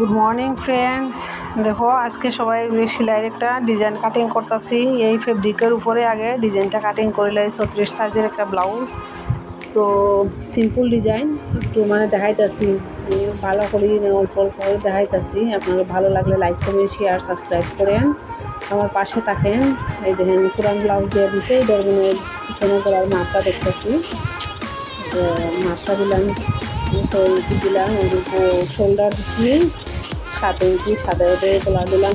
Good morning friends দেখো, আজকে সবাই সেলাইয়ের একটা ডিজাইন কাটিং করতেছি। এই ফেব্রিকের উপরে আগে ডিজাইনটা কাটিং করে করলে ছত্রিশ সাইজের একটা ব্লাউজ তো সিম্পল ডিজাইন একটু মানে দেখাইতেছি। ভালো করে অল্প অল্প করে দেখাইতেছি, আপনাদের ভালো লাগলে লাইক কমেন্ট শেয়ার সাবস্ক্রাইব করেন। আমার পাশে থাকেন, এই দেখেন, পুরান ব্লাউজ দিয়ে দিছে, এই ধরনের পিছনে করার মাপটা দেখতেছি। মাপটা দিলাম দিলাম শোল্ডার দিচ্ছি সাত ইঞ্চি সাত ইঞ্চি গোলা দিলাম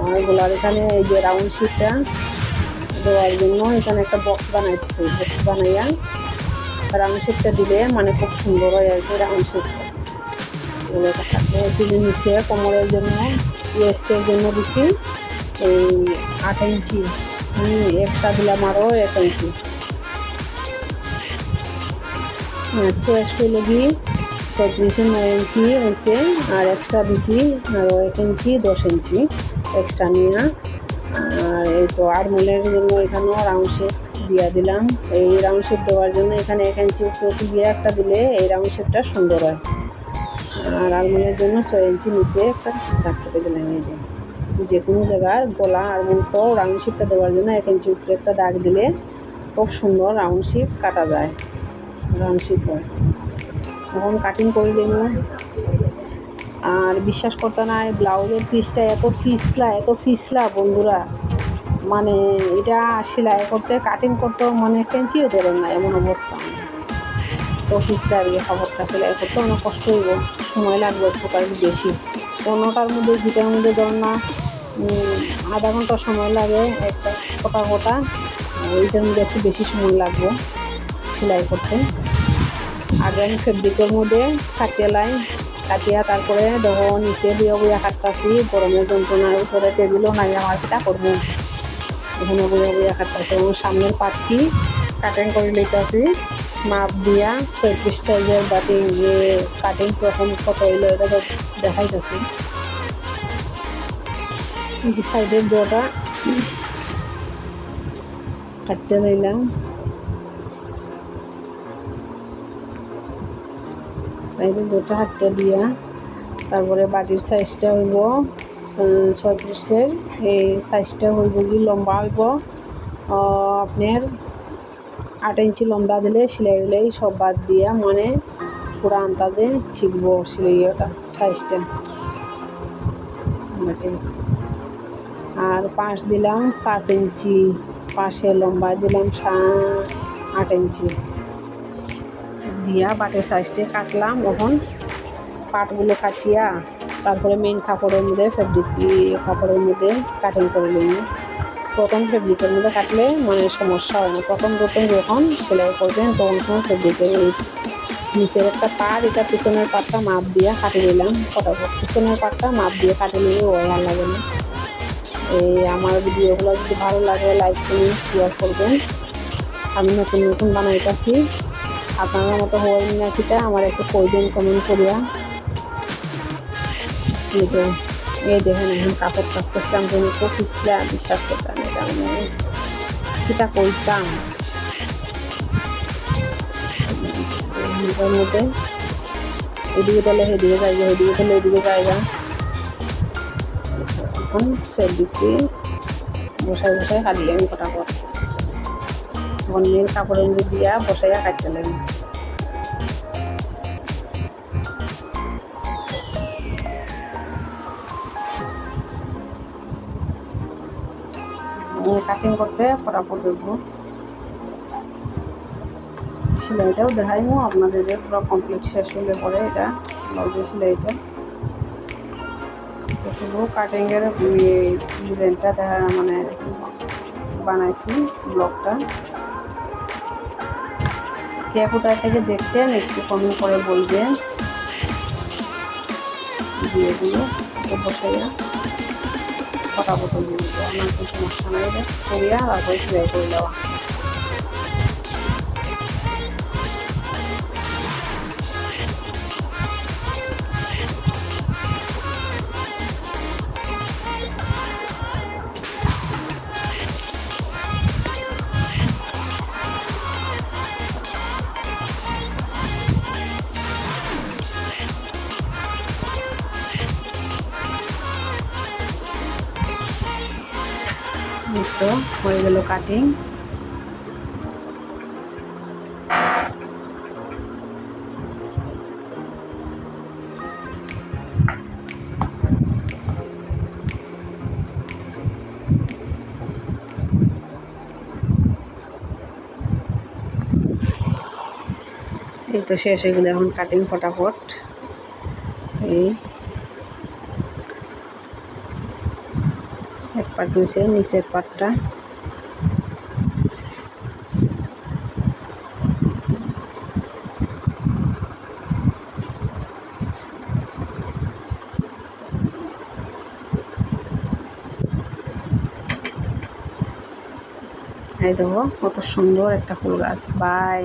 আর গোলার এখানে এই যে রাউন্ড শিটটা দেওয়ার জন্য এখানে একটা বক্স বানাইছি বক্স বানাইয়া রাউন্ড শিটটা দিলে মানে খুব সুন্দর হয় আর কি রাউন্ড শিটটা এগুলোটা থাকলে দিলে নিচে কোমরের জন্য ওয়েস্টের জন্য দিছি। এই আট ইঞ্চি এক্সট্রা দিলাম আরও এক ইঞ্চি। চেস্ট হলো কি ছত্রিশে নয় ইঞ্চি হয়েছে, আর এক্সট্রা দিছি আরও এক ইঞ্চি দশ ইঞ্চি এক্সট্রা নিয়ে। আর এই তো আড়মোলের জন্য এখানেও রাউন্ড শেপ দিয়ে দিলাম। এই রাউন্ড শেপ দেওয়ার জন্য এখানে এক ইঞ্চি উপরে দিয়ে একটা দিলে এই রাউন্ড শেপটা সুন্দর হয়। আর আলমোলের জন্য ছয় ইঞ্চি নিচে একটা দাগ কেটে দিলাম এই যে। যে কোনো জায়গার গলা আলমোলটাও রাউন্ড শেপটা দেওয়ার জন্য এক ইঞ্চি উপরে একটা দাগ দিলে খুব সুন্দর রাউন্ড শেপ কাটা যায়। রাউন্ড শেপ হয়। এখন কাটিং করে দেব। আর বিশ্বাস করতে না ব্লাউজের পিসটা এত পিসলা এত পিসলা বন্ধুরা। মানে এটা সেলাই করতে কাটিং করতে মানে কেঞ্চিও ধরেন না এমন অবস্থা। তো আর কি খাবারটা সেলাই করতে অনেক কষ্ট হইব, সময় লাগবে একটু বেশি। অন্যটার মধ্যে যেটার মধ্যে ধর না আধা ঘণ্টা সময় লাগে, একটা কোটা কোটা ওইটার মধ্যে একটু বেশি সময় লাগবে সেলাই করতে। আগে আমি ফেব্রিকের মধ্যে কাটিয়ে লাই কাটিয়া তারপরে দেখো নিচে দিয়ে বইয়া কাটতাছি গরমের যন্ত্রণার উপরে টেবিলও নাই আমার সেটা করব এখানে বইয়া বইয়া কাটতাছি এবং সামনের পাটটি কাটিং করে লইতেছি মাপ দিয়া ছয়ত্রিশ সাইজের বাটি যে কাটিং প্রথম কত হইল এটা দেখাইতেছি যে সাইডের দোটা কাটতে নিলাম সাইডে দুটো হাতটা দিয়া তারপরে বাটির সাইজটা হইব ছয়ত্রিশের। এই সাইজটা হইব কি লম্বা হইব। আপনার আট ইঞ্চি লম্বা দিলে সেলাই হলেই সব বাদ দিয়া মানে পুরা আন্দাজে ঠিকব সেলাইটা, সাইজটা। আর পাশ দিলাম পাঁচ ইঞ্চি, পাশে লম্বা দিলাম আট ইঞ্চি। দিয়া বাটের সাইজটি কাটলাম ওখন পাটগুলো কাটিয়া তারপরে মেন কাপড়ের মধ্যে ফেব্রিক কাপড়ের মধ্যে কাটিং করে নিই প্রথম ফেব্রিকের মধ্যে কাটলে মানে সমস্যা হয় না। প্রথম প্রথম যখন সেলাই করবেন, তখন সময় ফেব্রিকের নিচের একটা পাট এটা পিছনের পাটটা মাপ দিয়ে কাটিয়ে নিলাম। ফটাফট পিছনের পাটটা মাপ দিয়ে কাটিয়ে নিলে ও ভালো লাগে না। এই আমার ভিডিওগুলো যদি ভালো লাগে লাইক করুন শেয়ার করবেন। আমি নতুন নতুন বানাইতেছি। আপনার মতো হওয়ার না কিটা আমার একটু কইবেন কমেন্ট করিয়া। এই দেখেন এখন কাপড় কাপ করছিলাম তুমি তো পিছলাম বিশ্বাস করতাম, এটা আমি কিটা করতাম। মধ্যে এদিকে তাহলে সেদিকে যাইবে সেদিকে তাহলে এদিকে যাইবা এখন ফেব্রিকটি বসাই বসাই হারিয়ে আমি ফটাফট। এখন মেন কাপড়ের মধ্যে দিয়া বসাইয়া কাটতে লাগে। কাটিং করতে ফটাফট দেখব সেলাইটাও দেখাইমো আপনাদের পুরো কমপ্লিট শেষ হলে পরে এটা ব্লাউজের সেলাইটা। তো শুধু কাটিংয়ের ডিজাইনটা দেখা মানে বানাইছি ব্লগটা কে কোথায় থেকে দেখছেন একটু কমেন্ট করে বলবেন দিয়ে দিল বসাইয়া ফটাফট আমার কিছু সমস্যা নাই করিয়া তারপরে করে দেওয়া তো হয়ে গেল কাটিং এই তো শেষ হয়ে গেলো এখন কাটিং ফটাফট। এই পাট হয়েছে নিচের পাটটা। এই দেখো কত সুন্দর একটা ফুল গাছ। বাই।